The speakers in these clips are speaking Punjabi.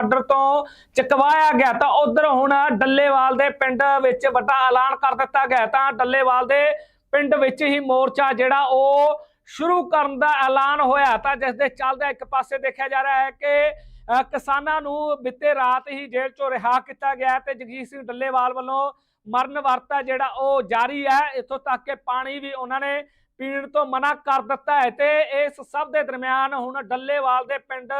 ਬਾਰਡਰ ਤੋਂ ਚਕਵਾਇਆ ਗਿਆ ਤਾਂ ਉਧਰ ਹੁਣ ਡੱਲੇਵਾਲ ਦੇ ਪਿੰਡ ਵਿੱਚ ਵੱਡਾ ਐਲਾਨ ਕਰ ਦਿੱਤਾ ਗਿਆ ਤਾਂ ਡੱਲੇਵਾਲ ਦੇ ਪਿੰਡ ਵਿੱਚ ਹੀ ਮੋਰਚਾ ਜਿਹੜਾ ਉਹ ਸ਼ੁਰੂ ਕਰਨ ਦਾ ਐਲਾਨ ਹੋਇਆ ਤਾਂ ਜਿਸ ਦੇ ਚੱਲਦਾ ਇੱਕ ਪਾਸੇ ਦੇਖਿਆ ਜਾ ਰਿਹਾ ਹੈ ਕਿ ਕਿਸਾਨਾਂ ਨੂੰ ਬਿੱਤੇ ਰਾਤ ਹੀ ਜੇਲ੍ਹ ਚੋਂ ਰਿਹਾ ਕੀਤਾ ਗਿਆ ਤੇ ਜਗਜੀਤ ਸਿੰਘ ਡੱਲੇਵਾਲ ਵੱਲੋਂ ਮਰਨ ਵਰਤਾ ਜਿਹੜਾ ਉਹ ਜਾਰੀ ਹੈ, ਇੱਥੋਂ ਤੱਕ ਕਿ ਪਾਣੀ ਵੀ ਉਹਨਾਂ ਨੇ ਪੀਣ ਤੋਂ ਮਨਾ ਕਰ ਦਿੱਤਾ ਹੈ ਤੇ ਇਸ ਸਭ ਦੇ ਦਰਮਿਆਨ ਹੁਣ ਡੱਲੇਵਾਲ ਦੇ ਪਿੰਡ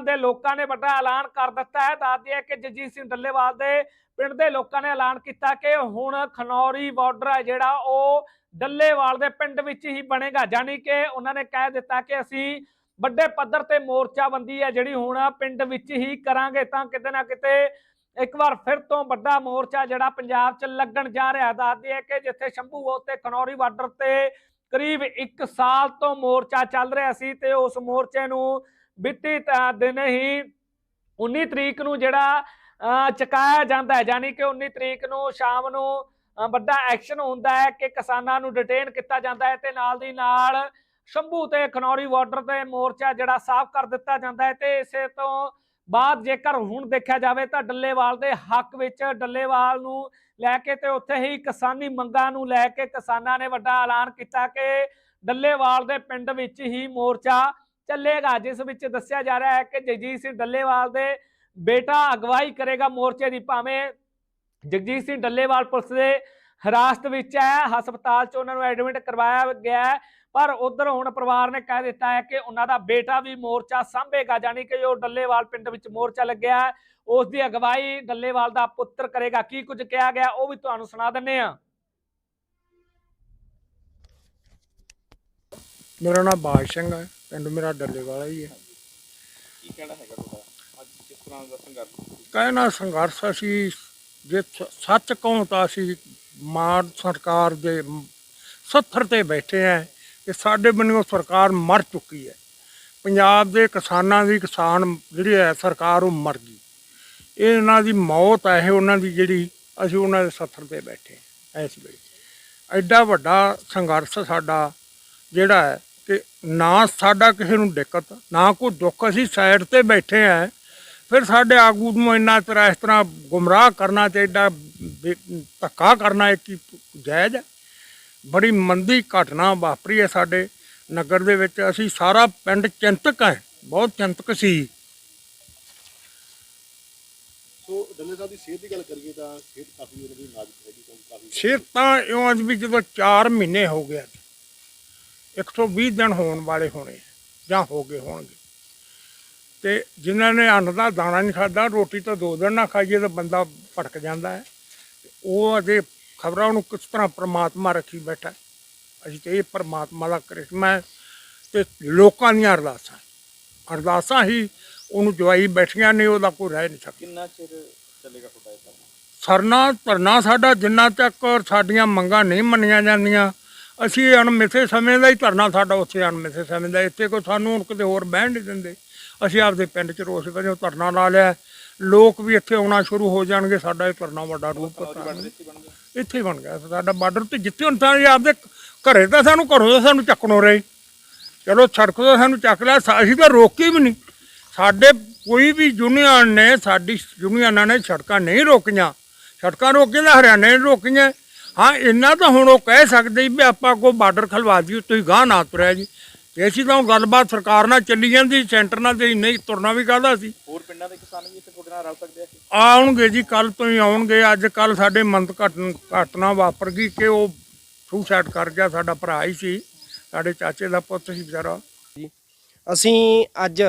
ਦੇ ਲੋਕਾਂ ਨੇ ਵੱਡਾ ਐਲਾਨ ਕਰ ਦਿੱਤਾ ਹੈ। ਦੱਸਦੀ ਹੈ ਕਿ ਜਗਜੀਤ ਸਿੰਘ ਡੱਲੇਵਾਲ ਦੇ ਪਿੰਡ ਦੇ ਲੋਕਾਂ ਨੇ ਐਲਾਨ ਕੀਤਾ ਕਿ ਹੁਣ ਖਨੌਰੀ ਬਾਰਡਰ ਹੈ ਜਿਹੜਾ, ਉਹ ਡੱਲੇਵਾਲ ਦੇ ਪਿੰਡ ਵਿੱਚ ਹੀ ਬਣੇਗਾ। ਯਾਨੀ ਕਿ ਉਹਨਾਂ ਨੇ ਕਹਿ ਦਿੱਤਾ ਕਿ ਅਸੀਂ ਵੱਡੇ ਪੱਧਰ ਤੇ ਮੋਰਚਾਬੰਦੀ ਹੈ ਜਿਹੜੀ ਹੁਣ ਪਿੰਡ ਵਿੱਚ ਹੀ ਕਰਾਂਗੇ ਤਾਂ ਕਿਤੇ ਨਾ ਕਿਤੇ ਇੱਕ ਵਾਰ ਫਿਰ ਤੋਂ ਵੱਡਾ ਮੋਰਚਾ ਜਿਹੜਾ ਪੰਜਾਬ 'ਚ ਲੱਗਣ ਜਾ ਰਿਹਾ ਦੱਸਦੀ ਹੈ ਕਿ ਜਿੱਥੇ ਸ਼ੰਭੂ ਤੇ ਖਨੌਰੀ ਬਾਰਡਰ ਤੇ ਕਰੀਬ 1 ਸਾਲ ਤੋਂ ਮੋਰਚਾ ਚੱਲ ਰਿਹਾ ਸੀ ਤੇ ਉਸ ਮੋਰਚੇ ਨੂੰ ਬੀਤੀ ਤ- ਦਿਨ ਹੀ 19 ਤਰੀਕ ਨੂੰ ਜਿਹੜਾ ਅਹ, ਚੁਕਾਇਆ ਜਾਂਦਾ ਹੈ। ਯਾਨੀ ਕਿ 19 ਤਰੀਕ ਨੂੰ ਸ਼ਾਮ ਨੂੰ ਵੱਡਾ ਐਕਸ਼ਨ ਹੁੰਦਾ ਹੈ ਕਿ ਕਿਸਾਨਾਂ ਨੂੰ ਡਿਟੇਨ ਕੀਤਾ ਜਾਂਦਾ ਹੈ ਤੇ ਨਾਲ ਦੀ ਨਾਲ ਸ਼ੰਭੂ ਤੇ ਖਨੌਰੀ ਬਾਰਡਰ ਤੇ ਮੋਰਚਾ ਜਿਹੜਾ ਸਾਫ਼ ਕਰ ਦਿੱਤਾ ਜਾਂਦਾ ਹੈ ਤੇ ਇਸੇ ਤੋਂ ਬਾਅਦ ਜੇਕਰ ਹੁਣ ਦੇਖਿਆ ਜਾਵੇ ਤਾਂ ਡੱਲੇਵਾਲ ਦੇ ਹੱਕ ਵਿੱਚ ਡੱਲੇਵਾਲ ਨੂੰ ਲੈ ਕੇ ਤੇ ਉੱਥੇ ਹੀ ਕਿਸਾਨੀ ਮੰਗਾਂ ਨੂੰ ਲੈ ਕੇ ਕਿਸਾਨਾਂ ਨੇ ਵੱਡਾ ਐਲਾਨ ਕੀਤਾ ਕਿ ਡੱਲੇਵਾਲ ਦੇ ਪਿੰਡ ਵਿੱਚ ਹੀ ਮੋਰਚਾ ਚੱਲੇਗਾ, ਜਿਸ ਵਿੱਚ ਦੱਸਿਆ ਜਾ ਰਿਹਾ ਹੈ ਕਿ ਜਗਜੀਤ ਸਿੰਘ ਡੱਲੇਵਾਲ ਦੇ ਬੇਟਾ ਅਗਵਾਈ ਕਰੇਗਾ ਮੋਰਚੇ ਦੀ, ਭਾਵੇਂ ਜਗਜੀਤ ਸਿੰਘ ਡੱਲੇਵਾਲ ਪੁਲਿਸ ਦੇ ਹਿਰਾਸਤ ਵਿੱਚ ਹੈ, ਹਸਪਤਾਲ 'ਚ ਉਹਨਾਂ ਨੂੰ ਐਡਮਿਟ ਕਰਵਾਇਆ ਗਿਆ ਪਰ ਉਧਰ ਹੁਣ ਪਰਿਵਾਰ ਨੇ ਕਹਿ ਦਿੱਤਾ ਹੈ ਕਿ ਉਹਨਾਂ ਦਾ ਬੇਟਾ ਵੀ ਮੋਰਚਾ ਸੰਭੇਗਾ ਯਾਨੀ ਕਿ ਜੋ ਡੱਲੇਵਾਲ ਪਿੰਡ ਵਿੱਚ ਮੋਰਚਾ ਲੱਗਿਆ ਹੈ, ਉਸ ਦੀ ਅਗਵਾਈ ਡੱਲੇਵਾਲ ਦਾ ਪੁੱਤਰ ਕਰੇਗਾ। ਕੀ ਕੁਝ ਕਿਹਾ ਗਿਆ, ਉਹ ਵੀ ਤੁਹਾਨੂੰ ਸੁਣਾ ਦਿੰਨੇ ਆ ਮੇਰਾ ਨਾਮ ਬਾਜ ਸਿੰਘ ਹੈ। ਪਿੰਡ ਮੇਰਾ ਡੱਲੇ ਵਾਲਾ ਹੀ ਹੈ। ਕੀ ਕਹਿਣਾ ਹੈਗਾ ਤੁਹਾਡਾ? ਅੱਜ ਕਿਸ ਤਰ੍ਹਾਂ ਦਾ ਸੰਘਰਸ਼ ਕਹਿਣਾ ਸੰਘਰਸ਼ ਅਸੀਂ ਜੇ ਸ- ਸੱਚ ਕਹੂੰ ਤਾਂ ਅਸੀਂ ਮਾਨ ਸਰਕਾਰ ਦੇ ਸੱਥਰ ਤੇ ਬੈਠੇ ਆ ਕਿ ਸਾਡੇ ਬੰਨਿਓ ਸਰਕਾਰ ਮਰ ਚੁੱਕੀ ਹੈ। ਪੰਜਾਬ ਦੇ ਕਿਸਾਨਾਂ ਦੀ ਕਿਸਾਨ ਜਿਹੜੀ ਹੈ ਸਰਕਾਰ ਉਹ ਮਰ ਗਈ। ਇਹ ਇਹਨਾਂ ਦੀ ਮੌਤ ਹੈ ਇਹ ਉਹਨਾਂ ਦੀ ਜਿਹੜੀ ਅਸੀਂ ਉਹਨਾਂ ਦੇ ਸੱਥਰ ਤੇ ਬੈਠੇ ਹਾਂ ਇਸ ਵੇਲੇ। ਐਡਾ ਵੱਡਾ ਸੰਘਰਸ਼ ਸਾਡਾ ਜਿਹੜਾ ਹੈ ਕਿ ਨਾ ਸਾਡਾ ਕਿਸੇ ਨੂੰ ਦਿੱਕਤ ਨਾ ਕੋਈ ਦੁੱਖ ਅਸੀਂ ਸਾਈਡ ਤੇ ਬੈਠੇ ਆ। ਫਿਰ ਸਾਡੇ ਆਗੂ ਨੂੰ ਇੰਨਾ ਤਰ੍ਹਾਂ ਇਸ ਤਰ੍ਹਾਂ ਗੁੰਮਰਾਹ ਕਰਨਾ ਤੇ ਐਡਾ ਧੱਕਾ ਕਰਨਾ ਇਹ ਕੀ ਜਾਇਜ਼ ਹੈ? ਬੜੀ ਮੰਦੀ ਘਟਨਾ ਵਾਪਰੀ ਹੈ ਸਾਡੇ ਨਗਰ ਦੇ ਵਿੱਚ। ਅਸੀਂ ਸਾਰਾ ਪਿੰਡ ਚਿੰਤਕ ਹੈ ਬਹੁਤ ਚਿੰਤਕ ਸੀ। ਸੋ ਡੱਲੇ ਸਾਹਿਬ ਦੀ ਸਿਹਤ ਦੀ ਗੱਲ ਕਰੀਏ ਤਾਂ ਸਿਹਤ ਕਾਫੀ ਉਹਨਾਂ ਦੀ ਨਾਜ਼ੁਕ ਹੈਗੀ ਕਾਫੀ ਸਿਰ ਤਾਂ ਇਉਂ ਅੱਜ ਵੀ ਜਦੋਂ 4 ਮਹੀਨੇ ਹੋ ਗਏ 120 ਦਿਨ ਹੋਣ ਵਾਲੇ ਹੋਣੇ ਜਾਂ ਹੋ ਗਏ ਹੋਣਗੇ। ਤੇ ਜਿਨ੍ਹਾਂ ਨੇ ਅੰਨ ਦਾ ਦਾਣਾ ਨਹੀਂ ਖਾਦਾ ਰੋਟੀ ਤਾਂ ਦੋ ਦਿਨ ਨਾ ਖਾਈਏ ਤਾਂ ਬੰਦਾ ਭਟਕ ਜਾਂਦਾ ਹੈ। ਉਹ ਅਜੇ ਖਬਰਾਂ ਨੂੰ ਕਿਸ ਤਰ੍ਹਾਂ ਪ੍ਰਮਾਤਮਾ ਰੱਖੀ ਬੈਠਾ। ਅਸੀਂ ਤੇ ਇਹ ਪ੍ਰਮਾਤਮਾ ਦਾ ਕਰਿਸ਼ਮਾ ਹੈ ਤੇ ਲੋਕਾਂ ਦੀਆਂ ਅਰਦਾਸਾਂ ਅਰਦਾਸਾਂ ਹੀ ਉਹਨੂੰ ਜਵਾਈ ਬੈਠੀਆਂ ਨੇ ਉਹਦਾ ਕੋਈ ਰਹਿ ਨਹੀਂ ਸਕਦਾ। ਕਿੰਨਾ ਚਿਰ ਚੱਲੇਗਾ ਤੁਹਾਡਾ ਇਹ ਸਰਨਾ ਧਰਨਾ ਸਾਡਾ ਜਿੰਨਾ ਤੱਕ ਸਾਡੀਆਂ ਮੰਗਾਂ ਨਹੀਂ ਮੰਨੀਆਂ ਜਾਂਦੀਆਂ। ਅਸੀਂ ਅਣਮਿੱਥੇ ਸਮੇਂ ਦਾ ਹੀ ਧਰਨਾ ਸਾਡਾ ਉੱਥੇ ਅਣਮਿੱਥੇ ਸਮੇਂ ਦਾ ਇੱਥੇ ਕੋਈ ਸਾਨੂੰ ਹੁਣ ਕਿਤੇ ਹੋਰ ਬਹਿਣ ਨਹੀਂ ਦਿੰਦੇ। ਅਸੀਂ ਆਪਦੇ ਪਿੰਡ 'ਚ ਰੋਸ ਵਜੋਂ ਧਰਨਾ ਲਾ ਲਿਆ। ਲੋਕ ਵੀ ਇੱਥੇ ਆਉਣਾ ਸ਼ੁਰੂ ਹੋ ਜਾਣਗੇ ਸਾਡਾ ਇਹ ਧਰਨਾ ਵੱਡਾ ਰੂਪ ਇੱਥੇ ਬਣ ਗਿਆ ਇੱਥੇ ਹੀ ਬਣ ਗਿਆ ਸਾਡਾ ਬਾਰਡਰ ਤੇ ਜਿੱਥੇ ਹੁਣ ਤਾਂ ਆਪਦੇ ਘਰੇ ਤਾਂ ਸਾਨੂੰ ਘਰੋਂ ਤਾਂ ਸਾਨੂੰ ਚੱਕਣੋਂ ਰਹੇ। ਚਲੋ ਸੜਕ ਤੋਂ ਸਾਨੂੰ ਚੱਕ ਲਿਆ ਅਸੀਂ ਤਾਂ ਰੋਕੀ ਵੀ ਨਹੀਂ। ਸਾਡੇ ਕੋਈ ਵੀ ਯੂਨੀਅਨ ਨੇ ਸਾਡੀ ਯੂਨੀਅਨਾਂ ਨੇ ਸੜਕਾਂ ਨਹੀਂ ਰੋਕੀਆਂ। ਸੜਕਾਂ ਰੋਕੀਆਂ ਤਾਂ ਹਰਿਆਣੇ ਨੇ ਰੋਕੀਆਂ। ਹਾਂ ਇੰਨਾ ਤਾਂ ਹੁਣ ਉਹ ਕਹਿ ਸਕਦੇ ਵੀ ਆਪਾਂ ਕੋ ਬਾਰਡਰ ਖਲਵਾ ਦਿਓ ਤੁਸੀਂ ਗਾਹ ਨਾ ਤੁਰਿਆ ਜੀ। ਤੇ ਅਸੀਂ ਤਾਂ ਗੱਲਬਾਤ ਸਰਕਾਰ ਨਾਲ ਚੱਲੀ ਜਾਂਦੀ ਸੈਂਟਰ ਨਾਲ ਤੇ ਨਹੀਂ ਤੁਰਨਾ ਵੀ ਕਾਹਦਾ ਸੀ। ਹੋਰ ਪਿੰਡਾਂ ਦੇ ਕਿਸਾਨ ਵੀ ਇੱਥੇ ਤੁਹਾਡੇ ਨਾਲ ਰਲ ਸਕਦੇ ਆ? ਆਉਣਗੇ ਜੀ ਕੱਲ ਤੋਂ ਹੀ ਆਉਣਗੇ। ਅੱਜ ਕੱਲ ਸਾਡੇ ਮੰਦ ਘਟਨ ਘਟਨਾ ਵਾਪਰ ਗਈ ਕਿ ਉਹ ਸੁਸਾਈਡ ਕਰ ਗਿਆ ਸਾਡਾ ਭਰਾ ਹੀ ਸੀ। ਸਾਡੇ ਚਾਚੇ ਦਾ ਪੁੱਤ ਸੀ ਵਿਚਾਰਾ। ਅਸੀਂ ਅੱਜ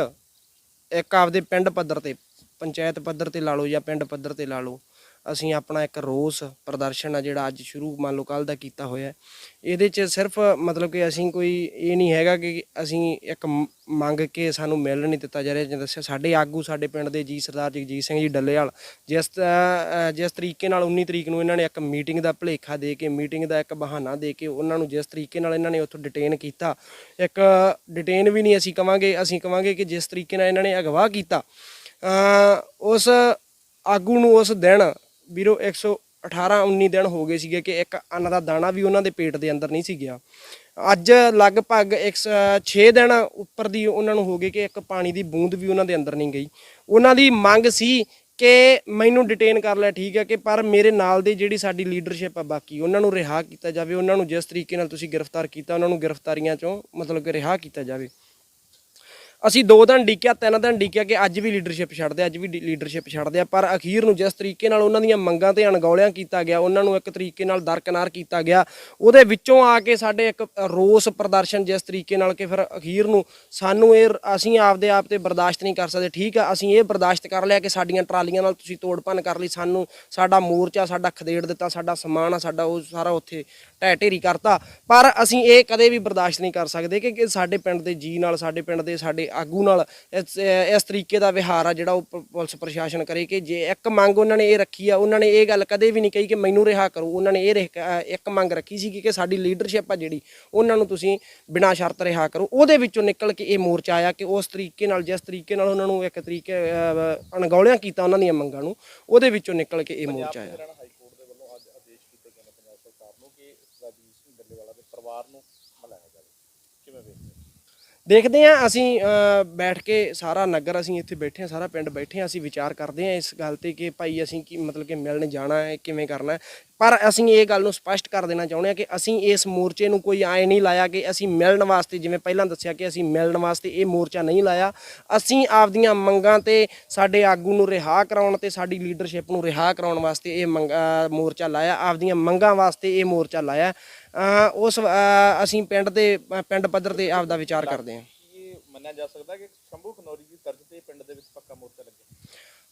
ਇੱਕ ਆਪਦੇ ਪਿੰਡ ਪੱਧਰ ਤੇ ਪੰਚਾਇਤ ਪੱਧਰ ਤੇ ਲਾ ਲਓ ਜਾਂ ਪਿੰਡ ਪੱਧਰ ਤੇ ਲਾ ਲਓ ਅਸੀਂ ਆਪਣਾ ਇੱਕ ਰੋਸ ਪ੍ਰਦਰਸ਼ਨ ਆ ਜਿਹੜਾ ਅੱਜ ਸ਼ੁਰੂ ਮੰਨ ਲਓ ਕੱਲ ਦਾ ਕੀਤਾ ਹੋਇਆ ਇਹਦੇ 'ਚ ਸਿਰਫ ਮਤਲਬ ਕਿ ਅਸੀਂ ਕੋਈ ਇਹ ਨਹੀਂ ਹੈਗਾ ਕਿ ਅਸੀਂ ਇੱਕ ਮੰਗ ਕੇ ਸਾਨੂੰ ਮਿਲ ਨਹੀਂ ਦਿੱਤਾ ਜਾ ਰਿਹਾ। ਜਿਵੇਂ ਦੱਸਿਆ, ਸਾਡੇ ਆਗੂ, ਸਾਡੇ ਪਿੰਡ ਦੇ ਜੀ ਸਰਦਾਰ ਜਗਜੀਤ ਸਿੰਘ ਜੀ ਡੱਲੇਵਾਲ, ਜਿਸ ਜਿਸ ਤਰੀਕੇ ਨਾਲ 19 ਤਰੀਕ ਨੂੰ ਇਹਨਾਂ ਨੇ ਇੱਕ ਮੀਟਿੰਗ ਦਾ ਭਲੇਖਾ ਦੇ ਕੇ, ਮੀਟਿੰਗ ਦਾ ਇੱਕ ਬਹਾਨਾ ਦੇ ਕੇ ਉਹਨਾਂ ਨੂੰ ਜਿਸ ਤਰੀਕੇ ਨਾਲ ਇਹਨਾਂ ਨੇ ਉੱਥੋਂ ਡਿਟੇਨ ਕੀਤਾ, ਇੱਕ ਡਿਟੇਨ ਵੀ ਨਹੀਂ ਅਸੀਂ ਕਵਾਂਗੇ ਅਸੀਂ ਕਵਾਂਗੇ ਕਿ ਜਿਸ ਤਰੀਕੇ ਨਾਲ ਇਹਨਾਂ ਨੇ ਅਗਵਾ ਕੀਤਾ ਉਸ ਆਗੂ ਨੂੰ ਉਸ ਦਿਨ ਵੀਰੋ 100 18 19 ਦਿਨ ਹੋ ਗਏ ਸੀਗੇ ਕਿ ਇੱਕ ਅੰਨ ਦਾ ਦਾਣਾ ਵੀ ਉਹਨਾਂ ਦੇ ਪੇਟ ਦੇ ਅੰਦਰ ਨਹੀਂ ਸੀ ਗਿਆ। ਅੱਜ ਲਗਭਗ 6 ਦਿਨ ਉੱਪਰ ਦੀ ਉਹਨਾਂ ਨੂੰ ਹੋ ਗਏ ਕਿ ਇੱਕ ਪਾਣੀ ਦੀ ਬੂੰਦ ਵੀ ਉਹਨਾਂ ਦੇ ਅੰਦਰ ਨਹੀਂ ਗਈ। ਉਹਨਾਂ ਦੀ ਮੰਗ ਸੀ ਕਿ ਮੈਨੂੰ ਡਿਟੇਨ ਕਰ ਲਿਆ ਠੀਕ ਹੈ ਕਿ ਪਰ ਮੇਰੇ ਨਾਲ ਦੇ ਜਿਹੜੀ ਸਾਡੀ ਲੀਡਰਸ਼ਿਪ ਆ ਬਾਕੀ, ਉਹਨਾਂ ਨੂੰ ਰਿਹਾ ਕੀਤਾ ਜਾਵੇ, ਉਹਨਾਂ ਨੂੰ ਜਿਸ ਤਰੀਕੇ ਨਾਲ ਤੁਸੀਂ ਗ੍ਰਿਫਤਾਰ ਕੀਤਾ, ਉਹਨਾਂ ਨੂੰ ਗ੍ਰਿਫਤਾਰੀਆਂ ਚੋਂ ਮਤਲਬ ਕਿ ਰਿਹਾ ਕੀਤਾ ਜਾਵੇ। ਅਸੀਂ ਦੋ ਦਿਨ ਡੀਕਿਆ ਤਿੰਨ ਦਿਨ ਡੀਕਿਆ ਕਿ ਅੱਜ ਵੀ ਲੀਡਰਸ਼ਿਪ ਛੱਡਦੇ ਅੱਜ ਵੀ ਲੀਡਰਸ਼ਿਪ ਛੱਡਦੇ ਆ, ਪਰ ਅਖੀਰ ਨੂੰ ਜਿਸ ਤਰੀਕੇ ਨਾਲ ਉਹਨਾਂ ਦੀਆਂ ਮੰਗਾਂ ਤੇ ਅਣਗੌਲਿਆਂ ਕੀਤਾ ਗਿਆ, ਉਹਨਾਂ ਨੂੰ ਇੱਕ ਤਰੀਕੇ ਨਾਲ ਦਰਕਨਾਰ ਕੀਤਾ ਗਿਆ, ਉਹਦੇ ਵਿੱਚੋਂ ਆ ਕੇ ਸਾਡੇ ਇੱਕ ਰੋਸ ਪ੍ਰਦਰਸ਼ਨ ਜਿਸ ਤਰੀਕੇ ਨਾਲ ਕਿ ਫਿਰ ਅਖੀਰ ਨੂੰ ਸਾਨੂੰ ਇਹ ਅਸੀਂ ਆਪਦੇ ਆਪ ਤੇ ਬਰਦਾਸ਼ਤ ਨਹੀਂ ਕਰ ਸਕਦੇ, ਠੀਕ ਆ, ਅਸੀਂ ਇਹ ਬਰਦਾਸ਼ਤ ਕਰ ਲਿਆ ਕਿ ਸਾਡੀਆਂ ਟਰਾਲੀਆਂ ਨਾਲ ਤੁਸੀਂ ਤੋੜ ਕਰ ਲਈ, ਸਾਨੂੰ ਸਾਡਾ ਮੋਰਚਾ, ਸਾਡਾ ਖਦੇੜ ਦਿੱਤਾ, ਸਾਡਾ ਸਮਾਨ ਆ, ਸਾਡਾ ਉਹ ਸਾਰਾ ਉੱਥੇ ਢਹਿ ਢੇਰੀ ਕਰਤਾ, ਪਰ ਅਸੀਂ ਇਹ ਕਦੇ ਵੀ ਬਰਦਾਸ਼ਤ ਨਹੀਂ ਕਰ ਸਕਦੇ ਕਿ ਕਿ ਸਾਡੇ ਪਿੰਡ ਦੇ ਜੀ ਨਾਲ, ਸਾਡੇ ਪਿੰਡ ਦੇ, ਸਾਡੇ ਆਗੂ ਨਾਲ ਇਸ ਇਸ ਤਰੀਕੇ ਦਾ ਵਿਹਾਰ ਆ ਜਿਹੜਾ ਉਹ ਪ- ਪੁਲਿਸ ਪ੍ਰਸ਼ਾਸਨ ਕਰੇ ਕਿ ਜੇ ਇੱਕ ਮੰਗ ਉਹਨਾਂ ਨੇ ਇਹ ਰੱਖੀ ਆ ਉਹਨਾਂ ਨੇ ਇਹ ਗੱਲ ਕਦੇ ਵੀ ਨਹੀਂ ਕਹੀ ਕਿ ਮੈਨੂੰ ਰਿਹਾ ਕਰੋ। ਉਹਨਾਂ ਨੇ ਇਹ ਰਹਿ- ਅਹ ਇੱਕ ਮੰਗ ਰੱਖੀ ਸੀ ਕਿ ਸਾਡੀ ਲੀਡਰਸ਼ਿਪ ਆ ਜਿਹੜੀ ਉਹਨਾਂ ਨੂੰ ਤੁਸੀਂ ਬਿਨਾਂ ਸ਼ਰਤ ਰਿਹਾ ਕਰੋ। ਉਹਦੇ ਵਿੱਚੋਂ ਨਿਕਲ ਕੇ ਇਹ ਮੋਰਚਾ ਆਇਆ ਕਿ ਉਸ ਤਰੀਕੇ ਨਾਲ ਜਿਸ ਤਰੀਕੇ ਨਾਲ ਉਹਨਾਂ ਨੂੰ ਇੱਕ ਤਰੀਕੇ ਅਹ, ਅਣਗੌਲਿਆਂ ਕੀਤਾ ਉਹਨਾਂ ਦੀਆਂ ਮੰਗਾਂ ਨੂੰ ਉਹਦੇ ਵਿੱਚੋਂ ਨਿਕਲ ਕੇ ਇਹ ਮੋਰਚਾ ਆਇਆ ਹਰਿਆਣਾ ਹਾਈ ਕੋਰਟ ਦੇ ਵੱਲੋਂ ਅੱਜ ਆਦੇਸ਼ ਕੀਤੇ ਗਏ ਨੇ ਪੰਜਾਬ ਸਰਕਾਰ ਨੂੰ ਕਿ ਰਾਜੀਵ ਸਿੰਘ ਡੱਲੇਵਾਲਾ ਦੇ ਪਰਿਵਾਰ ਨੂੰ ਮਿਲਾਇਆ ਜਾਵੇ ਕਿਵੇਂ ਵੇਖਦੇ ਹੋ? ਦੇਖਦੇ ਹਾਂ, ਅਸੀਂ ਬੈਠ ਕੇ ਸਾਰਾ ਨਗਰ ਅਸੀਂ ਇੱਥੇ ਬੈਠੇ ਹਾਂ, ਸਾਰਾ ਪਿੰਡ ਬੈਠੇ ਹਾਂ, ਅਸੀਂ ਵਿਚਾਰ ਕਰਦੇ ਹਾਂ ਇਸ ਗੱਲ ਤੇ ਕਿ ਭਾਈ ਅਸੀਂ ਕੀ ਮਤਲਬ ਕਿ ਮਿਲਣ ਜਾਣਾ ਹੈ, ਕਿਵੇਂ ਕਰਨਾ ਪਰ ਅਸੀਂ ਇਹ ਗੱਲ ਨੂੰ ਸਪਸ਼ਟ ਕਰ ਦੇਣਾ ਚਾਹੁੰਦੇ ਹਾਂ ਕਿ ਅਸੀਂ ਇਸ ਮੋਰਚੇ ਨੂੰ ਕੋਈ ਆਏ ਨਹੀਂ ਲਾਇਆ ਕਿ ਅਸੀਂ ਮਿਲਣ ਵਾਸਤੇ, ਜਿਵੇਂ ਪਹਿਲਾਂ ਦੱਸਿਆ ਕਿ ਅਸੀਂ ਮਿਲਣ ਵਾਸਤੇ ਇਹ ਮੋਰਚਾ ਨਹੀਂ ਲਾਇਆ। ਅਸੀਂ ਆਪਦੀਆਂ ਮੰਗਾਂ ਤੇ ਸਾਡੇ ਆਗੂ ਨੂੰ ਰਿਹਾ ਕਰਾਉਣ ਤੇ ਸਾਡੀ ਲੀਡਰਸ਼ਿਪ ਨੂੰ ਰਿਹਾ ਕਰਾਉਣ ਵਾਸਤੇ ਇਹ ਮੰਗ- ਮੋਰਚਾ ਲਾਇਆ। ਆਪਦੀਆਂ ਮੰਗਾਂ ਵਾਸਤੇ ਇਹ ਮੋਰਚਾ ਲਾਇਆ। ਉਸ ਅਸੀਂ ਪਿੰਡ ਦੇ, ਪਿੰਡ ਪੱਧਰ ਤੇ ਆਪਦਾ ਵਿਚਾਰ ਕਰਦੇ ਹਾਂ। ਮੰਨਿਆ ਜਾ ਸਕਦਾ ਕਿ ਸ਼ੰਭੂ ਖਨੌਰੀ ਦੀ ਤਰਜ਼ ਤੇ ਪਿੰਡ ਦੇ ਵਿੱਚ ਪੱਕਾ ਮੋਰਚਾ ਲੱਗੇ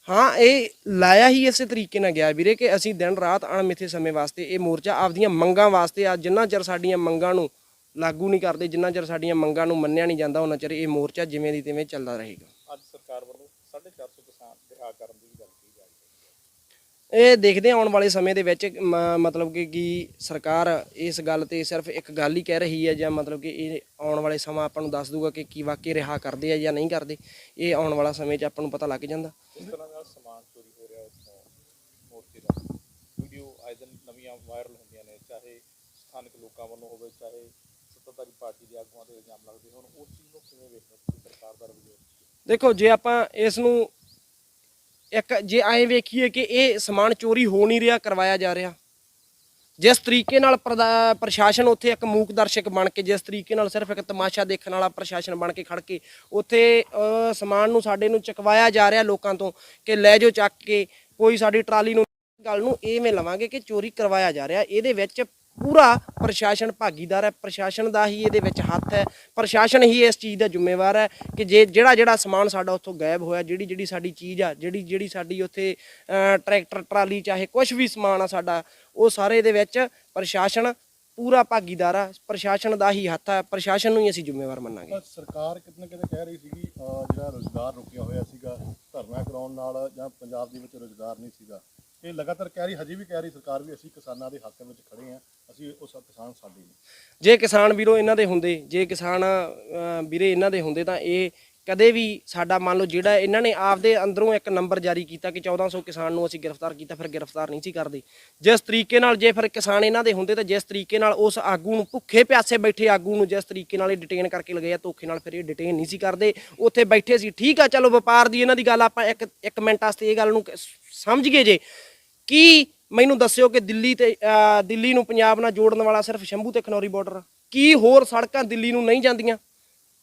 ਹਾਂ ਇਹ ਲਾਇਆ ਹੀ ਇਸੇ ਤਰੀਕੇ ਨਾਲ ਗਿਆ ਵੀਰੇ ਕਿ ਅਸੀਂ ਦਿਨ ਰਾਤ ਅਣਮਿੱਥੇ ਸਮੇਂ ਵਾਸਤੇ ਇਹ ਮੋਰਚਾ ਆਪਦੀਆਂ ਮੰਗਾਂ ਵਾਸਤੇ ਆ ਜਿੰਨਾ ਚਿਰ ਸਾਡੀਆਂ ਮੰਗਾਂ ਨੂੰ ਲਾਗੂ ਨਹੀਂ ਕਰਦੇ ਜਿੰਨਾ ਚਿਰ ਸਾਡੀਆਂ ਮੰਗਾਂ ਨੂੰ ਮੰਨਿਆ ਨਹੀਂ ਜਾਂਦਾ ਉਹਨਾਂ ਚਿਰ ਇਹ ਮੋਰਚਾ ਜਿਵੇਂ ਦੀ ਤਿਵੇਂ ਚੱਲਦਾ ਰਹੇਗਾ। ਅੱਜ ਸਰਕਾਰ ਵੱਲੋਂ 450 ਕਿਸਾਨ ਰਿਹਾ ਕਰਨ ਦੀ ਗੱਲ ਕੀਤੀ ਜਾ ਰਹੀ ਹੈ। ਇਹ ਦੇਖਦੇ ਆਉਣ ਵਾਲੇ ਸਮੇਂ ਦੇ ਵਿੱਚ ਮਤਲਬ ਕਿ ਕੀ ਸਰਕਾਰ ਇਸ ਗੱਲ ਤੇ ਸਿਰਫ ਇੱਕ ਗੱਲ ਹੀ ਕਹਿ ਰਹੀ ਹੈ ਜਾਂ ਮਤਲਬ ਕਿ ਇਹ ਆਉਣ ਵਾਲੇ ਸਮਾਂ ਆਪਾਂ ਨੂੰ ਦੱਸ ਦੂਗਾ ਕਿ ਕੀ ਵਾਕਈ ਰਿਹਾ ਕਰਦੇ ਆ ਜਾਂ ਨਹੀਂ ਕਰਦੇ ਇਹ ਆਉਣ ਵਾਲਾ ਸਮੇਂ 'ਚ ਆਪਾਂ ਨੂੰ ਪਤਾ ਲੱਗ ਜਾਂਦਾ। ਇਸ ਤਰ੍ਹਾਂ ਨਾਲ ਸਮਾਨ ਚੋਰੀ ਹੋ ਰਿਹਾ ਇਸ ਮੋਰਚੇ ਦਾ। ਵੀਡੀਓ ਆਏ ਦਿਨ ਨਵੀਆਂ ਵਾਇਰਲ ਹੁੰਦੀਆਂ ਨੇ ਚਾਹੇ ਸਥਾਨਕ ਲੋਕਾਂ ਵੱਲੋਂ ਹੋਵੇ ਚਾਹੇ ਸੱਤਾਧਾਰੀ ਪਾਰਟੀ ਦੇ ਆਗੂਆਂ ਦੇ ਇਲਜ਼ਾਮ ਲੱਗਦੇ ਹੋਣ ਉਸ ਚੀਜ਼ ਨੂੰ ਕਿਵੇਂ ਵੇਖਦੇ ਹੋ ਸਰਕਾਰ ਦਾ ਰਵੱਈਆ ਦੇਖੋ ਜੇ ਆਪਾਂ ਇਸ ਨੂੰ ਇੱਕ ਜੇ ਐਂ ਵੇਖੀਏ ਕਿ ਇਹ ਸਮਾਨ ਚੋਰੀ ਹੋ ਨਹੀਂ ਰਿਹਾ ਕਰਵਾਇਆ ਜਾ ਰਿਹਾ ਜਿਸ ਤਰੀਕੇ ਨਾਲ ਪ੍ਰਦਾ- ਪ੍ਰਸ਼ਾਸਨ ਉੱਥੇ ਇੱਕ ਮੂਕ ਦਰਸ਼ਕ ਬਣ ਕੇ, ਜਿਸ ਤਰੀਕੇ ਨਾਲ ਸਿਰਫ ਇੱਕ ਤਮਾਸ਼ਾ ਦੇਖਣ ਵਾਲਾ ਪ੍ਰਸ਼ਾਸਨ ਬਣ ਕੇ ਖੜ ਕੇ ਉੱਥੇ ਸਮਾਨ ਨੂੰ ਸਾਡੇ ਨੂੰ ਚਕਵਾਇਆ ਜਾ ਰਿਹਾ ਲੋਕਾਂ ਤੋਂ ਕਿ ਲੈ ਜਾਓ ਚੱਕ ਕੇ, ਕੋਈ ਸਾਡੀ ਟਰਾਲੀ ਨੂੰ, ਗੱਲ ਨੂੰ ਐਵੇਂ ਲਵਾਂਗੇ ਕਿ ਚੋਰੀ ਕਰਵਾਇਆ ਜਾ ਰਿਹਾ। ਇਹਦੇ ਵਿੱਚ ਪੂਰਾ ਪ੍ਰਸ਼ਾਸਨ ਭਾਗੀਦਾਰ ਹੈ, ਪ੍ਰਸ਼ਾਸਨ ਦਾ ਹੀ ਇਹਦੇ ਵਿੱਚ ਹੱਥ ਹੈ, ਪ੍ਰਸ਼ਾਸਨ ਹੀ ਇਸ ਚੀਜ਼ ਦਾ ਜ਼ਿੰਮੇਵਾਰ ਹੈ ਕਿ ਜੇ ਜਿਹੜਾ ਜਿਹੜਾ ਸਮਾਨ ਸਾਡਾ ਉੱਥੋਂ ਗਾਇਬ ਹੋਇਆ, ਜਿਹੜੀ ਜਿਹੜੀ ਸਾਡੀ ਚੀਜ਼ ਆ, ਜਿਹੜੀ ਜਿਹੜੀ ਸਾਡੀ ਉੱਥੇ ਟਰੈਕਟਰ, ਟਰਾਲੀ ਚਾਹੇ ਕੁਝ ਵੀ ਸਮਾਨ ਆ ਸਾਡਾ, ਉਹ ਸਾਰੇ ਦੇ ਵਿੱਚ ਪ੍ਰਸ਼ਾਸਨ ਪੂਰਾ ਭਾਗੀਦਾਰ ਆ, ਪ੍ਰਸ਼ਾਸਨ ਦਾ ਹੀ ਹੱਥ ਆ, ਪ੍ਰਸ਼ਾਸਨ ਨੂੰ ਹੀ ਅਸੀਂ ਜ਼ਿੰਮੇਵਾਰ ਮੰਨਾਂਗੇ। ਸਰਕਾਰ ਕਿਤੇ ਨਾ ਕਿਤੇ ਕਹਿ ਰਹੀ ਸੀਗੀ ਜਿਹੜਾ ਰੋਜ਼ਗਾਰ ਰੁਕਿਆ ਹੋਇਆ ਸੀਗਾ, ਧਰਨਾ ਕਰਾਉਣ ਨਾਲ ਜਾਂ ਪੰਜਾਬ ਦੇ ਵਿੱਚ ਰੋਜ਼ਗਾਰ ਨਹੀਂ ਸੀਗਾ ਇਹ ਲਗਾਤਾਰ ਕਹਿ ਰਹੀ ਹਜੇ ਵੀ ਕਹਿ ਰਹੀ ਸਰਕਾਰ ਵੀ ਅਸੀਂ ਕਿਸਾਨਾਂ ਦੇ ਹੱਕ ਵਿੱਚ ਖੜੇ ਹਾਂ ਅਸੀਂ ਉਸ ਕਿਸਾਨ ਸਾਡੇ ਨੇ। ਜੇ ਕਿਸਾਨ ਵੀਰੋ ਇਹਨਾਂ ਦੇ ਹੁੰਦੇ ਜੇ ਕਿਸਾਨ ਅਹ, ਵੀਰੇ ਇਹਨਾਂ ਦੇ ਹੁੰਦੇ ਤਾਂ ਇਹ ਕਦੇ ਵੀ ਸਾਡਾ ਮੰਨ ਲਓ ਜਿਹੜਾ ਇਹਨਾਂ ਨੇ ਆਪਦੇ ਅੰਦਰੋਂ ਇੱਕ ਨੰਬਰ ਜਾਰੀ ਕੀਤਾ ਕਿ 1400 ਕਿਸਾਨ ਨੂੰ ਅਸੀਂ ਗ੍ਰਿਫਤਾਰ ਕੀਤਾ ਫਿਰ ਗ੍ਰਿਫਤਾਰ ਨਹੀਂ ਸੀ ਕਰਦੇ। ਜਿਸ ਤਰੀਕੇ ਨਾਲ ਜੇ ਫਿਰ ਕਿਸਾਨ ਇਹਨਾਂ ਦੇ ਹੁੰਦੇ ਤਾਂ ਜਿਸ ਤਰੀਕੇ ਨਾਲ ਉਸ ਆਗੂ ਨੂੰ ਭੁੱਖੇ ਪਿਆਸੇ ਬੈਠੇ ਆਗੂ ਨੂੰ ਜਿਸ ਤਰੀਕੇ ਨਾਲ ਇਹ ਡਿਟੇਨ ਕਰਕੇ ਲਗਾਇਆ ਧੋਖੇ ਨਾਲ ਫਿਰ ਇਹ ਡਿਟੇਨ ਨਹੀਂ ਸੀ ਕਰਦੇ। ਉੱਥੇ ਬੈਠੇ ਸੀ ਠੀਕ ਆ ਚਲੋ ਵਪਾਰ ਦੀ ਇਹਨਾਂ ਦੀ ਗੱਲ ਆਪਾਂ ਇੱਕ ਇੱਕ ਮਿੰਟ ਵਾਸਤੇ ਇਹ ਗੱਲ ਨੂੰ ਕ- ਸਮਝ ਗਏ ਜੇ। ਕੀ ਮੈਨੂੰ ਦੱਸਿਓ ਕਿ ਦਿੱਲੀ ਤੇ ਦਿੱਲੀ ਨੂੰ ਪੰਜਾਬ ਨਾਲ ਜੋੜਨ ਵਾਲਾ ਸਿਰਫ ਸ਼ੰਭੂ ਤੇ ਖਨੌਰੀ ਬਾਰਡਰ ਕੀ ਹੋਰ ਸੜਕਾਂ ਦਿੱਲੀ ਨੂੰ ਨਹੀਂ ਜਾਂਦੀਆਂ?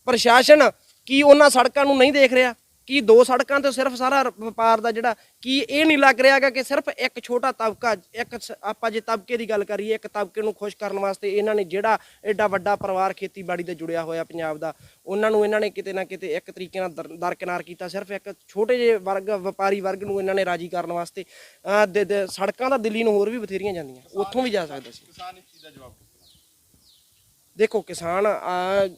ਪ੍ਰਸ਼ਾਸਨ ਕੀ ਉਹਨਾਂ ਸੜਕਾਂ ਨੂੰ ਨਹੀਂ ਦੇਖ ਰਿਹਾ? ਕੀ ਦੋ ਸੜਕਾਂ ਤੇ ਸਿਰਫ ਸਾਰਾ ਵਪਾਰ ਦਾ ਜਿਹੜਾ ਕੀ ਇਹ ਨਹੀਂ ਲੱਗ ਰਿਹਾਗਾ ਕਿ ਸਿਰਫ ਇੱਕ ਛੋਟਾ ਤਬਕਾ, ਇੱਕ ਸ- ਆਪਾਂ ਜੇ ਤਬਕੇ ਦੀ ਗੱਲ ਕਰੀਏ, ਇੱਕ ਤਬਕੇ ਨੂੰ ਖੁਸ਼ ਕਰਨ ਵਾਸਤੇ ਇਹਨਾਂ ਨੇ ਜਿਹੜਾ ਐਡਾ ਵੱਡਾ ਪਰਿਵਾਰ ਖੇਤੀਬਾੜੀ ਤੇ ਜੁੜਿਆ ਹੋਇਆ ਪੰਜਾਬ ਦਾ, ਉਹਨਾਂ ਨੂੰ ਇਹਨਾਂ ਨੇ ਕਿਤੇ ਨਾ ਕਿਤੇ ਇੱਕ ਤਰੀਕੇ ਨਾਲ ਦਰ- ਦਰਕਿਨਾਰ ਕੀਤਾ, ਸਿਰਫ ਇੱਕ ਛੋਟੇ ਜਿਹੇ ਵਰਗ, ਵਪਾਰੀ ਵਰਗ ਨੂੰ ਇਹਨਾਂ ਨੇ ਰਾਜੀ ਕਰਨ ਵਾਸਤੇ ਸੜਕਾਂ ਤਾਂ ਦਿੱਲੀ ਨੂੰ ਹੋਰ ਵੀ ਬਥੇਰੀਆਂ ਜਾਂਦੀਆਂ, ਉੱਥੋਂ ਵੀ ਜਾ ਸਕਦਾ ਸੀ। ਕਿਸਾਨ ਇਸ ਚੀਜ਼ ਦਾ ਜਵਾਬ ਦੇਖੋ, ਕਿਸਾਨ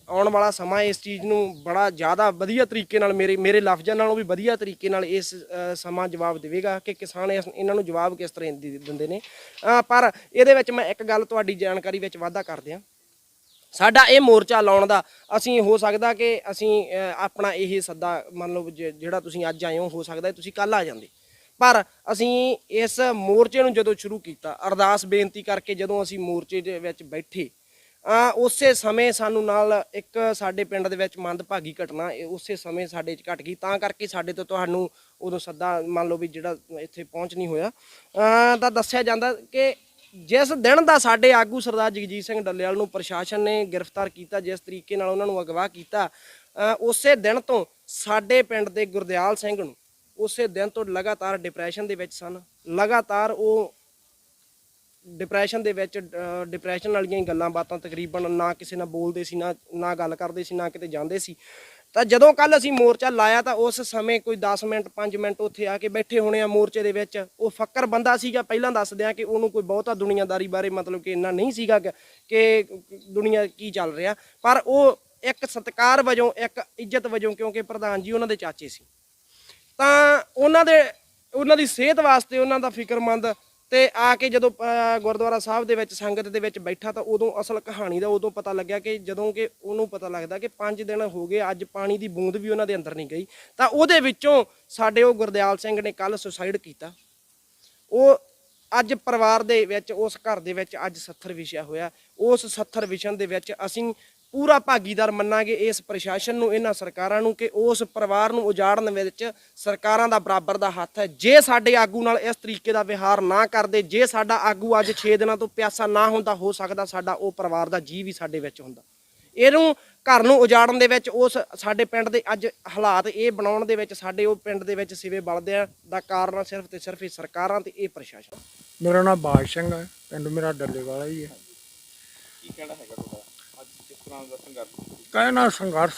ਆਉਣ ਵਾਲਾ ਸਮਾਂ ਇਸ ਚੀਜ਼ ਨੂੰ ਬੜਾ ਜ਼ਿਆਦਾ ਵਧੀਆ ਤਰੀਕੇ ਨਾਲ ਮੇਰੇ ਮੇਰੇ ਲਫ਼ਜ਼ਾਂ ਨਾਲੋਂ ਵੀ ਵਧੀਆ ਤਰੀਕੇ ਨਾਲ ਇਸ ਸਮਾਂ ਜਵਾਬ ਦੇਵੇਗਾ ਕਿ ਕਿਸਾਨ ਇਸ- ਇਹਨਾਂ ਨੂੰ ਜਵਾਬ ਕਿਸ ਤਰ੍ਹਾਂ ਦੇ, ਦਿੰਦੇ ਨੇ। ਪਰ ਇਹਦੇ ਵਿੱਚ ਮੈਂ ਇੱਕ ਗੱਲ ਤੁਹਾਡੀ ਜਾਣਕਾਰੀ ਵਿੱਚ ਵਾਧਾ ਕਰ ਦਿਆਂ। ਸਾਡਾ ਇਹ ਮੋਰਚਾ ਲਾਉਣ ਦਾ ਅਸੀਂ ਹੋ ਸਕਦਾ ਕਿ ਅਸੀਂ ਆਪਣਾ ਇਹ ਸੱਦਾ ਮੰਨ ਲਓ ਜੇ- ਜਿਹੜਾ ਤੁਸੀਂ ਅੱਜ ਆਏ ਹੋ ਹੋ ਸਕਦਾ ਤੁਸੀਂ ਕੱਲ ਆ ਜਾਂਦੇ। ਪਰ ਅਸੀਂ ਇਸ ਮੋਰਚੇ ਨੂੰ ਜਦੋਂ ਸ਼ੁਰੂ ਕੀਤਾ, ਅਰਦਾਸ ਬੇਨਤੀ ਕਰਕੇ ਜਦੋਂ ਅਸੀਂ ਮੋਰਚੇ ਦੇ ਵਿੱਚ ਬੈਠੇ ਉਸੇ ਸਮੇਂ ਸਾਨੂੰ ਨਾਲ ਇੱਕ ਸਾਡੇ ਪਿੰਡ ਦੇ ਵਿੱਚ ਮੰਦਭਾਗੀ ਘਟਨਾ ਇਹ ਉਸੇ ਸਮੇਂ ਸਾਡੇ 'ਚ ਘਟ ਗਈ। ਤਾਂ ਕਰਕੇ ਸਾਡੇ ਤੋਂ ਤੁਹਾਨੂੰ ਉਦੋਂ ਸੱਦਾ ਮੰਨ ਲਓ ਵੀ ਜਿਹੜਾ ਇੱਥੇ ਪਹੁੰਚ ਨਹੀਂ ਹੋਇਆ। ਤਾਂ ਦੱਸਿਆ ਜਾਂਦਾ ਕਿ ਜਿਸ ਦਿਨ ਦਾ ਸਾਡੇ ਆਗੂ ਸਰਦਾਰ ਜਗਜੀਤ ਸਿੰਘ ਡੱਲੇਵਾਲ ਨੂੰ ਪ੍ਰਸ਼ਾਸਨ ਨੇ ਗ੍ਰਿਫਤਾਰ ਕੀਤਾ, ਜਿਸ ਤਰੀਕੇ ਨਾਲ ਉਹਨਾਂ ਨੂੰ ਅਗਵਾ ਕੀਤਾ ਉਸੇ ਦਿਨ ਤੋਂ ਸਾਡੇ ਪਿੰਡ ਦੇ ਗੁਰਦਿਆਲ ਸਿੰਘ ਨੂੰ ਉਸੇ ਦਿਨ ਤੋਂ ਲਗਾਤਾਰ ਡਿਪਰੈਸ਼ਨ ਦੇ ਵਿੱਚ ਸਨ। ਲਗਾਤਾਰ ਉਹ ਡਿਪਰੈਸ਼ਨ ਦੇ ਵਿੱਚ ਡਿਪਰੈਸ਼ਨ ਵਾਲੀਆਂ ਹੀ ਗੱਲਾਂ ਬਾਤਾਂ ਤਕਰੀਬਨ ਨਾ ਕਿਸੇ ਨਾਲ ਬੋਲਦੇ ਸੀ, ਨਾ ਨਾ ਗੱਲ ਕਰਦੇ ਸੀ, ਨਾ ਕਿਤੇ ਜਾਂਦੇ ਸੀ। ਤਾਂ ਜਦੋਂ ਕੱਲ ਅਸੀਂ ਮੋਰਚਾ ਲਾਇਆ ਤਾਂ ਉਸ ਸਮੇਂ ਕੋਈ 10 ਮਿੰਟ 5 ਮਿੰਟ ਉੱਥੇ ਆ ਕੇ ਬੈਠੇ ਹੋਣੇ ਆ ਮੋਰਚੇ ਦੇ ਵਿੱਚ। ਉਹ ਫੱਕਰ ਬੰਦਾ ਸੀਗਾ, ਪਹਿਲਾਂ ਦੱਸ ਦਿਆਂ ਕਿ ਉਹਨੂੰ ਕੋਈ ਬਹੁਤਾ ਦੁਨੀਆਦਾਰੀ ਬਾਰੇ ਮਤਲਬ ਕਿ ਇੰਨਾ ਨਹੀਂ ਸੀਗਾ ਕਿ- ਕਿ ਦੁਨੀਆ ਕੀ ਚੱਲ ਰਿਹਾ। ਪਰ ਉਹ ਇੱਕ ਸਤਕਾਰ ਵਜੋਂ, ਇੱਕ ਇੱਜ਼ਤ ਵਜੋਂ ਕਿਉਂਕਿ ਪ੍ਰਧਾਨ ਜੀ ਉਹਨਾਂ ਦੇ ਚਾਚੇ ਸੀ। ਤਾਂ ਉਹਨਾਂ ਦੇ, ਉਹਨਾਂ ਦੀ ਸਿਹਤ ਵਾਸਤੇ ਉਹਨਾਂ ਦਾ ਫਿਕਰਮੰਦ ਤੇ ਆ ਕੇ ਜਦੋਂ ਗੁਰਦੁਆਰਾ ਸਾਹਿਬ ਦੇ ਵਿੱਚ, ਸੰਗਤ ਦੇ ਵਿੱਚ ਬੈਠਾ ਤਾਂ ਉਦੋਂ ਅਸਲ ਕਹਾਣੀ ਦਾ ਉਦੋਂ ਪਤਾ ਲੱਗਿਆ ਕਿ ਜਦੋਂ ਕਿ ਉਹਨੂੰ ਪਤਾ ਲੱਗਦਾ ਕਿ 5 ਦਿਨ ਹੋ ਗਏ, ਅੱਜ ਪਾਣੀ ਦੀ ਬੂੰਦ ਵੀ ਉਹਨਾਂ ਦੇ ਅੰਦਰ ਨਹੀਂ ਗਈ। ਤਾਂ ਉਹਦੇ ਵਿੱਚੋਂ ਸਾਡੇ ਉਹ ਗੁਰਦਿਆਲ ਸਿੰਘ ਨੇ ਕੱਲ ਸੁਸਾਈਡ ਕੀਤਾ। ਉਹ ਅੱਜ ਪਰਿਵਾਰ ਦੇ ਵਿੱਚ, ਉਸ ਘਰ ਦੇ ਵਿੱਚ ਅੱਜ 70 ਵਿਸ਼ਾ ਹੋਇਆ। ਉਸ 70 ਵਿਸ਼ਨ ਦੇ ਵਿੱਚ ਅਸੀਂ ਪੂਰਾ ਭਾਗੀਦਾਰ ਮੰਨਾਂਗੇ ਇਸ ਪ੍ਰਸ਼ਾਸਨ ਨੂੰ ਇਹਨਾਂ ਸਰਕਾਰਾਂ ਨੂੰ ਕਿ ਉਸ ਪਰਿਵਾਰ ਨੂੰ ਉਜਾੜਨ ਵਿੱਚ ਸਰਕਾਰਾਂ ਦਾ ਬਰਾਬਰ ਦਾ ਹੱਥ ਹੈ। ਜੇ ਸਾਡੇ ਆਗੂ ਨਾਲ ਇਸ ਤਰੀਕੇ ਦਾ ਵਿਹਾਰ ਨਾ ਕਰਦੇ ਜੇ ਸਾਡਾ ਆਗੂ ਅੱਜ 6 ਦਿਨਾਂ ਤੋਂ ਪਿਆਸਾ ਨਾ ਹੁੰਦਾ ਹੋ ਸਕਦਾ ਸਾਡਾ ਉਹ ਪਰਿਵਾਰ ਦਾ ਜੀ ਵੀ ਸਾਡੇ ਵਿੱਚ ਹੁੰਦਾ। ਇਹਨੂੰ ਘਰ ਨੂੰ ਉਜਾੜਨ ਦੇ ਵਿੱਚ ਉਸ ਸਾਡੇ ਪਿੰਡ ਦੇ ਅੱਜ ਹਾਲਾਤ ਇਹ ਬਣਾਉਣ ਦੇ ਵਿੱਚ ਸਾਡੇ ਉਹ ਪਿੰਡ ਦੇ ਵਿੱਚ ਸਿਵੇ ਬਲਦੇ ਆ ਦਾ ਕਾਰਨ ਸਿਰਫ ਤੇ ਸਿਰਫ ਇਹ ਸਰਕਾਰਾਂ ਤੇ ਇਹ ਪ੍ਰਸ਼ਾਸਨ। ਮੇਰਾ ਨਾਮ ਬਾਜ ਸਿੰਘ ਹੈ ਪਿੰਡ ਮੇਰਾ ਡੱਲੇ ਵਾਲਾ ਹੀ ਹੈ। ਕੀ ਕਹਿਣਾ ਹੈਗਾ ਤੁਹਾਡਾ? ਤਰ੍ਹਾਂ ਦਾ ਸੰਘਰਸ਼। ਕਹਿਣਾ ਸੰਘਰਸ਼